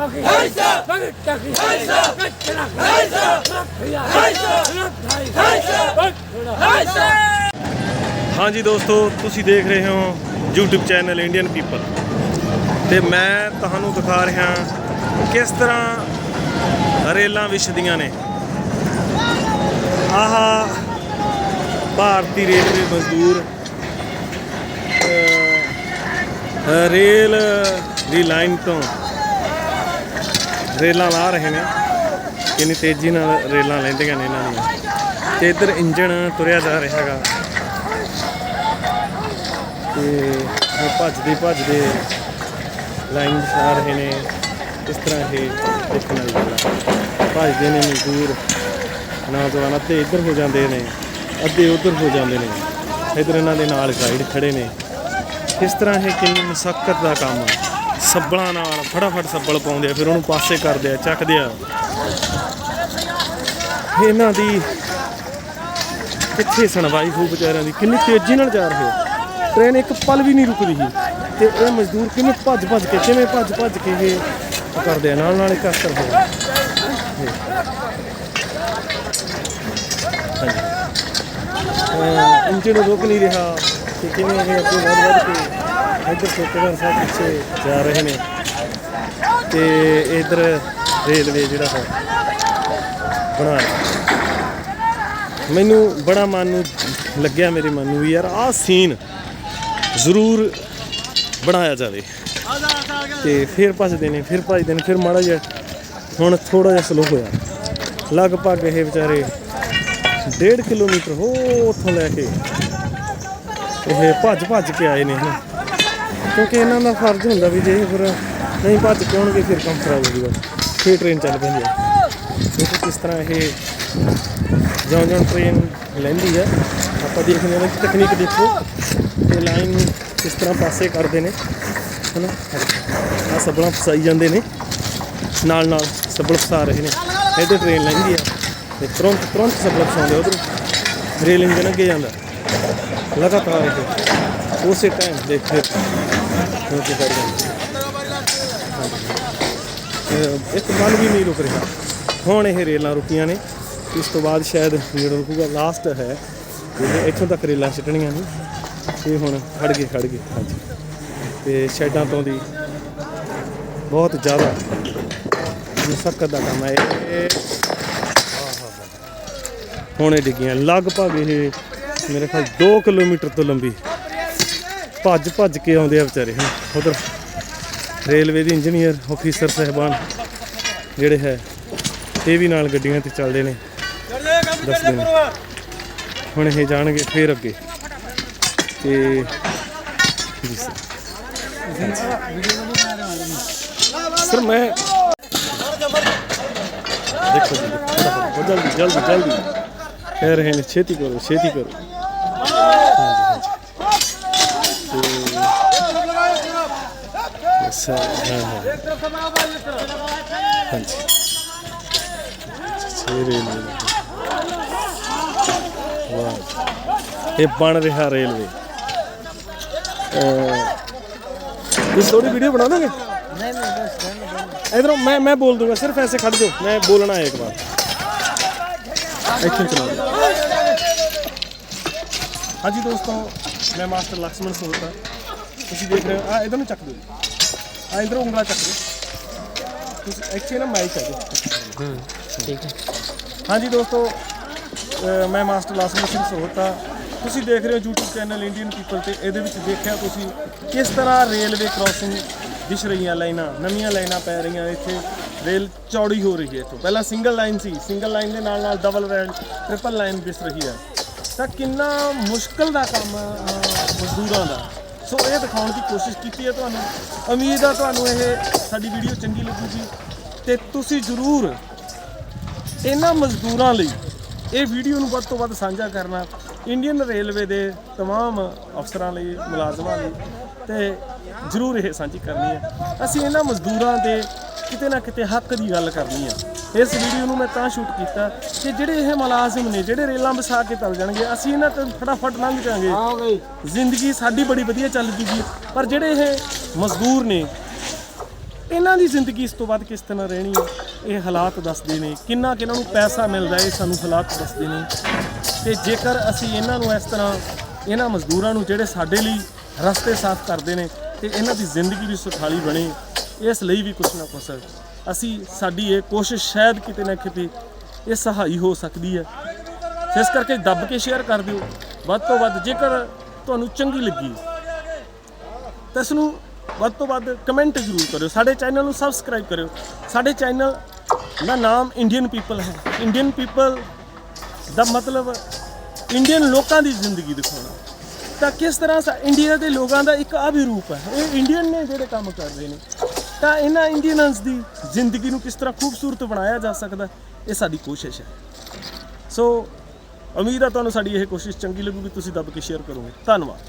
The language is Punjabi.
Taki. Taki. Taki. ਹਾਂਜੀ ਦੋਸਤੋ ਤੁਸੀਂ ਦੇਖ ਰਹੇ ਹੋ YouTube ਚੈਨਲ ਇੰਡੀਅਨ ਪੀਪਲ ਤੇ ਮੈਂ ਤੁਹਾਨੂੰ ਦਿਖਾ ਰਿਹਾ ਕਿਸ ਤਰ੍ਹਾਂ ਰੇਲਾਂ ਵਿਛਦੀਆਂ ਨੇ। ਆਹ ਭਾਰਤੀ ਰੇਲਵੇ ਮਜ਼ਦੂਰ ਰੇਲ ਦੀ ਲਾਈਨ ਤੋਂ ਰੇਲਾਂ ਲਾ ਰਹੇ ਨੇ। ਕਿੰਨੀ ਤੇਜ਼ੀ ਨਾਲ ਰੇਲਾਂ ਲੈਂਦੀਆਂ ਨੇ ਇਹਨਾਂ ਦੀਆਂ। ਤੇ ਇੱਧਰ ਇੰਜਣ ਤੁਰਿਆ ਜਾ ਰਿਹਾ ਹੈਗਾ। ਤੇ ਭੱਜਦੇ ਭੱਜਦੇ ਲਾਈਨ ਆ ਰਹੇ ਨੇ। ਇਸ ਤਰ੍ਹਾਂ ਇਹ ਦੇਖਣ ਵਾਲੀ ਗੱਲ ਭੱਜਦੇ ਨੇ ਮਜ਼ਦੂਰ, ਨੌਜਵਾਨ ਅੱਧੇ ਇੱਧਰ ਹੋ ਜਾਂਦੇ ਨੇ, ਅੱਧੇ ਉੱਧਰ ਹੋ ਜਾਂਦੇ ਨੇ। ਇੱਧਰ ਇਹਨਾਂ ਦੇ ਨਾਲ ਗਾਈਡ ਖੜੇ ਨੇ। ਇਸ ਤਰ੍ਹਾਂ ਇਹ ਕਿੰਨੀ ਮੁਸ਼ਕਲ ਦਾ ਕੰਮ ਆ। ਸੱਬਲਾਂ ਨਾਲ ਫਟਾਫਟ ਸੱਬਲ ਪਾਉਂਦੇ ਆ, ਫਿਰ ਉਹਨੂੰ ਪਾਸੇ ਕਰਦੇ ਆ, ਚੱਕਦੇ ਆ। ਇਹਨਾਂ ਦੀ ਕਿੱਥੇ ਸੁਣਵਾਈ ਹੋ ਵਿਚਾਰਿਆਂ ਦੀ? ਕਿੰਨੀ ਤੇਜ਼ੀ ਨਾਲ ਜਾ ਰਹੇ ਆ। ਟ੍ਰੇਨ ਇੱਕ ਪਲ ਵੀ ਨਹੀਂ ਰੁਕਦੀ ਸੀ। ਤੇ ਇਹ ਮਜ਼ਦੂਰ ਕਿੰਨੇ ਭੱਜ ਭੱਜ ਕੇ, ਕਿਵੇਂ ਭੱਜ ਭੱਜ ਕੇ ਇਹ ਕਰਦੇ ਆ, ਨਾਲ ਨਾਲ ਇੱਕ ਅਸਰ ਹੋ ਇੰਜਣ ਰੁਕ ਨਹੀਂ ਰਿਹਾ, ਤੇ ਕਿਵੇਂ ਇਹ ਅੱਗੇ ਵੱਧ ਵੱਧ ਕੇ ਇੱਧਰ ਸੋਚਦਾਰ ਸਾਹਿਬ ਪਿੱਛੇ ਜਾ ਰਹੇ ਨੇ। ਤੇ ਇੱਧਰ ਰੇਲਵੇ ਜਿਹੜਾ ਹੈ, ਬਣਾ ਮੈਨੂੰ ਬੜਾ ਮਨ ਨੂੰ ਲੱਗਿਆ, ਮੇਰੇ ਮਨ ਨੂੰ ਵੀ ਯਾਰ ਆਹ ਸੀਨ ਜ਼ਰੂਰ ਬਣਾਇਆ ਜਾਵੇ। ਤੇ ਫਿਰ ਭੱਜਦੇ ਨੇ, ਫਿਰ ਭੱਜਦੇ ਨੇ, ਫਿਰ ਮਾੜਾ ਜਿਹਾ ਹੁਣ ਥੋੜਾ ਜਿਹਾ ਸਲੋ ਹੋਇਆ। ਲਗਭਗ ਇਹ ਵਿਚਾਰੇ 1.5 ਕਿਲੋਮੀਟਰ ਹੋ ਉੱਥੋਂ ਲੈ ਕੇ ਇਹ ਭੱਜ ਭੱਜ ਕੇ ਆਏ ਨੇ ਹਨਾ। ਕਿਉਂਕਿ ਇਹਨਾਂ ਦਾ ਫਰਜ਼ ਹੁੰਦਾ ਵੀ ਜੇ ਫਿਰ ਨਹੀਂ ਭੱਜ ਕੇ ਆਉਣਗੇ, ਫਿਰ ਕੰਮ ਖਰਾਬ ਹੋ ਜਾਊਗਾ। ਫਿਰ ਟ੍ਰੇਨ ਚੱਲ ਪੈਂਦੀ ਹੈ ਦੇਖੋ ਕਿਸ ਤਰ੍ਹਾਂ ਇਹ ਜਿਉਂ ਜਿਉਂ ਟ੍ਰੇਨ ਲੈਂਦੀ ਹੈ ਆਪਾਂ ਦੇਖਦੇ ਹਾਂ ਕਿ ਤਕਨੀਕ ਦੇਖੋ। ਤੇ ਲਾਈਨ ਨੂੰ ਕਿਸ ਤਰ੍ਹਾਂ ਪਾਸੇ ਕਰਦੇ ਨੇ, ਹਨਾ? ਆ ਸਬਲਾਂ ਫਸਾਈ ਜਾਂਦੇ ਨੇ। ਨਾਲ ਨਾਲ ਸਬਲ ਫਸਾ ਰਹੇ ਨੇ। ਇੱਧਰ ਟ੍ਰੇਨ ਲੈਂਦੀ ਹੈ ਤੇ ਤੁਰੰਤ ਤੁਰੰਤ ਸਬਲ ਫਸਾਉਂਦੇ ਉਧਰ। ਰੇਲ ਇੰਜਨ ਅੱਗੇ ਜਾਂਦਾ। ਲਗਾਤਾਰ ਇਹ। ਉਸੇ ਟਾਈਮ ਦੇਖ ਫਿਰ ਹੋ ਕੇ। ਇੱਕ ਮਨ ਵੀ ਨਹੀਂ ਰੁਕ ਰਿਹਾ। ਹੁਣ ਇਹ ਰੇਲਾਂ ਰੁਕੀਆਂ ਨੇ। ਇਸ ਤੋਂ ਬਾਅਦ ਸ਼ਾਇਦ ਜਿਹੜਾ ਰੁਕੂਗਾ। ਲਾਸਟ ਹੈ। ਇਹ ਇੱਥੋਂ ਤੱਕ ਰੇਲਾਂ ਛੱਡਣੀਆਂ ਨੇ। ਇਹ ਹੁਣ ਖੜ ਗਏ ਖੜ ਗਏ। ਹਾਂਜੀ। ਤੇ ਸ਼ੈਡਾਂ ਤੋਂ ਦੀ ਬਹੁਤ ਜ਼ਿਆਦਾ ਮੁਸ਼ਕਲ ਦਾ ਕੰਮ ਹੈ। ਇਹ ਹੁਣ ਇਹ ਡਿੱਗੀਆਂ। ਲਗਭਗ ਇਹ ਮੇਰੇ ਖਿਆਲ 2 ਕਿਲੋਮੀਟਰ ਤੋਂ ਲੰਬੀ। ਭੱਜ ਭੱਜ ਕੇ ਆਉਂਦੇ ਆ ਵਿਚਾਰੇ ਉਧਰ ਰੇਲਵੇ ਦੇ ਇੰਜੀਨੀਅਰ ਆਫੀਸਰ ਸਹਿਬਾਨ ਜਿਹੜੇ ਹੈ ਇਹ ਵੀ ਨਾਲ ਗੱਡੀਆਂ ਤੇ ਚੱਲਦੇ ਨੇ। ਦੱਸਦੇ ਨੇ ਹੁਣ ਇਹ ਜਾਣਗੇ ਫੇਰ ਅੱਗੇ। ਤੇ ਸਰ। ਮੈਂ ਦੇਖੋ ਜੀ ਜਲਦੀ ਜਲਦੀ ਜਲਦੀ। ਕਹਿ ਰਹੇ ਨੇ ਛੇਤੀ ਕਰੋ ਛੇਤੀ ਕਰੋ। ਹਾਂਜੀ ਹਾਂਜੀ ਤੇ ਸਰ ਹਾਂ ਹਾਂ ਹਾਂਜੀ ਛੇ ਰੇਲਵੇ ਵਾਹ ਇਹ ਬਣ ਰਿਹਾ ਰੇਲਵੇ ਅਹ, ਤੁਸੀਂ ਥੋੜੀ ਵੀਡੀਓ ਬਣਾ ਦੋਗੇ नहीं नहीं बस रहने दो इधरों मैं मैं बोल दूंगा सिर्फ ऐसे खड़ दो मैं बोलना है एक बार एक्शन चला हाँ जी दोस्तों मैं मास्टर लक्ष्मण सोहता ਤੁਸੀਂ ਦੇਖ ਰਹੇ ਹੋ ਆ ਇਧਰ ਨੂੰ ਚੱਕ ਦਿਓ ਆ ਇਧਰ ਉਂਗਲਾ ਚੱਕ ਲਓ। ਤੁਸੀਂ ਐਕਚੁਅਲੀ ਨਾ ਮਾਈਕ ਹੈ ਜੀ। ਹੂੰ ਠੀਕ ਹੈ। ਹਾਂਜੀ ਦੋਸਤੋ ਮੈਂ ਮਾਸਟਰ ਲਾਸਮੀ ਸਿੰਘ ਸਰੋਤਾ ਤੁਸੀਂ ਦੇਖ ਰਹੇ ਹੋ YouTube ਚੈਨਲ ਇੰਡੀਅਨ ਪੀਪਲ ਤੇ ਇਹਦੇ ਵਿੱਚ ਦੇਖਿਆ ਤੁਸੀਂ ਕਿਸ ਤਰ੍ਹਾਂ ਰੇਲਵੇ ਕ੍ਰਾਸਿੰਗ ਦਿਸ ਰਹੀਆਂ ਲਾਈਨਾਂ ਨਵੀਆਂ ਲਾਈਨਾਂ ਪੈ ਰਹੀਆਂ ਇੱਥੇ। ਰੇਲ ਚੌੜੀ ਹੋ ਰਹੀ ਹੈ ਇੱਥੋਂ। ਪਹਿਲਾਂ ਸਿੰਗਲ ਲਾਈਨ ਸੀ। ਸਿੰਗਲ ਲਾਈਨ ਦੇ ਨਾਲ ਨਾਲ ਡਬਲ ਲਾਈਨ ਟ੍ਰਿਪਲ ਲਾਈਨ ਦਿਸ ਰਹੀ ਹੈ। ਤਾਂ ਕਿੰਨਾ ਮੁਸ਼ਕਲ ਦਾ ਕੰਮ ਆ, ਮਜ਼ਦੂਰਾਂ ਦਾ। ਸੋ ਇਹ ਦਿਖਾਉਣ ਦੀ ਕੋਸ਼ਿਸ਼ ਕੀਤੀ ਹੈ ਤੁਹਾਨੂੰ ਉਮੀਦ ਆ ਤੁਹਾਨੂੰ ਇਹ ਸਾਡੀ ਵੀਡੀਓ ਚੰਗੀ ਲੱਗੂਗੀ ਤੇ ਤੁਸੀਂ ਜ਼ਰੂਰ ਇਹਨਾਂ ਮਜ਼ਦੂਰਾਂ ਲਈ ਇਹ ਵੀਡੀਓ ਨੂੰ ਵੱਧ ਤੋਂ ਵੱਧ ਸਾਂਝਾ ਕਰਨਾ ਇੰਡੀਅਨ ਰੇਲਵੇ ਦੇ तमाम ਅਫਸਰਾਂ ਲਈ ਮੁਲਾਜ਼ਮਾਂ ਲਈ ਤੇ ਜ਼ਰੂਰ ਇਹ ਸਾਂਝੀ ਕਰਨੀ ਹੈ ਅਸੀਂ ਇਹਨਾਂ ਮਜ਼ਦੂਰਾਂ ਦੇ ਕਿਤੇ ਨਾ ਕਿਤੇ ਹੱਕ ਦੀ ਗੱਲ ਕਰਨੀ ਹੈ ਇਸ ਵੀਡੀਓ ਨੂੰ ਮੈਂ ਤਾਂ ਸ਼ੂਟ ਕੀਤਾ ਕਿ ਜਿਹੜੇ ਇਹ ਮਲਾਜ਼ਮ ਨੇ ਜਿਹੜੇ ਰੇਲਾਂ ਬਸਾ ਕੇ ਤਲ ਜਾਣਗੇ ਅਸੀਂ ਇਹਨਾਂ ਤੋਂ ਫਟਾਫਟ ਲੰਘ ਜਾਾਂਗੇ ਹਾਂ ਬਈ। ਜ਼ਿੰਦਗੀ ਸਾਡੀ ਬੜੀ ਵਧੀਆ ਚੱਲ ਜੀ ਪਰ ਜਿਹੜੇ ਇਹ ਮਜ਼ਦੂਰ ਨੇ ਇਹਨਾਂ ਦੀ ਜ਼ਿੰਦਗੀ ਇਸ ਤੋਂ ਬਾਅਦ ਕਿਸ ਤਰ੍ਹਾਂ ਰਹਿਣੀ ਹੈ? ਇਹ ਹਾਲਾਤ ਦੱਸਦੇ ਨੇ। ਕਿੰਨਾ ਕਿ ਇਹਨਾਂ ਨੂੰ ਪੈਸਾ ਮਿਲਦਾ ਇਹ ਸਾਨੂੰ ਹਾਲਾਤ ਦੱਸਦੇ ਨੇ। ਤੇ ਜੇਕਰ ਅਸੀਂ ਇਹਨਾਂ ਨੂੰ ਇਸ ਤਰ੍ਹਾਂ ਇਹਨਾਂ ਮਜ਼ਦੂਰਾਂ ਨੂੰ ਜਿਹੜੇ ਸਾਡੇ ਲਈ ਰਸਤੇ ਸਾਫ਼ ਕਰਦੇ ਨੇ ਤੇ ਇਹਨਾਂ ਦੀ ਜ਼ਿੰਦਗੀ ਵੀ ਸੁਖਾਲੀ ਬਣੇ ਇਸ ਲਈ ਵੀ ਕੁਛ ਨਾ ਕੁਛ ਅਸੀਂ ਸਾਡੀ ਇਹ ਕੋਸ਼ਿਸ਼ ਸ਼ਾਇਦ ਕਿਤੇ ਨਾ ਕਿਤੇ ਇਹ ਸਹਾਈ ਹੋ ਸਕਦੀ ਹੈ। ਇਸ ਕਰਕੇ ਦੱਬ ਕੇ ਸ਼ੇਅਰ ਕਰ ਦਿਓ। ਵੱਧ ਤੋਂ ਵੱਧ ਜੇਕਰ ਤੁਹਾਨੂੰ ਚੰਗੀ ਲੱਗੀ ਤਾਂ ਇਸ ਨੂੰ ਵੱਧ ਤੋਂ ਵੱਧ ਕਮੈਂਟ ਜ਼ਰੂਰ ਕਰਿਓ। ਸਾਡੇ ਚੈਨਲ ਨੂੰ ਸਬਸਕ੍ਰਾਈਬ ਕਰਿਓ। ਸਾਡੇ ਚੈਨਲ ਦਾ ਨਾਮ ਇੰਡੀਅਨ ਪੀਪਲ ਹੈ। ਇੰਡੀਅਨ ਪੀਪਲ ਦਾ ਮਤਲਬ ਇੰਡੀਅਨ ਲੋਕਾਂ ਦੀ ਜ਼ਿੰਦਗੀ ਦਿਖਾਉਣਾ। ਤਾਂ ਕਿਸ ਤਰ੍ਹਾਂ ਸਾ ਇੰਡੀਆ ਦੇ ਲੋਕਾਂ ਦਾ ਇੱਕ ਅਭਿਰੂਪ ਹੈ। ਇਹ ਇੰਡੀਅਨ ਨੇ ਜਿਹੜੇ ਕੰਮ ਕਰ ਰਹੇ ਨੇ। ਤਾਂ ਇਹਨਾਂ ਇੰਡੀਅਨਸ ਦੀ ਜ਼ਿੰਦਗੀ ਨੂੰ ਕਿਸ ਤਰ੍ਹਾਂ ਖੂਬਸੂਰਤ ਬਣਾਇਆ ਜਾ ਸਕਦਾ, ਇਹ ਸਾਡੀ ਕੋਸ਼ਿਸ਼ ਹੈ। ਸੋ ਉਮੀਦ ਆ ਤੁਹਾਨੂੰ ਸਾਡੀ ਇਹ ਕੋਸ਼ਿਸ਼ ਚੰਗੀ ਲੱਗੂਗੀ, ਤੁਸੀਂ ਦੱਬ ਕੇ ਸ਼ੇਅਰ ਕਰੋਗੇ। ਧੰਨਵਾਦ।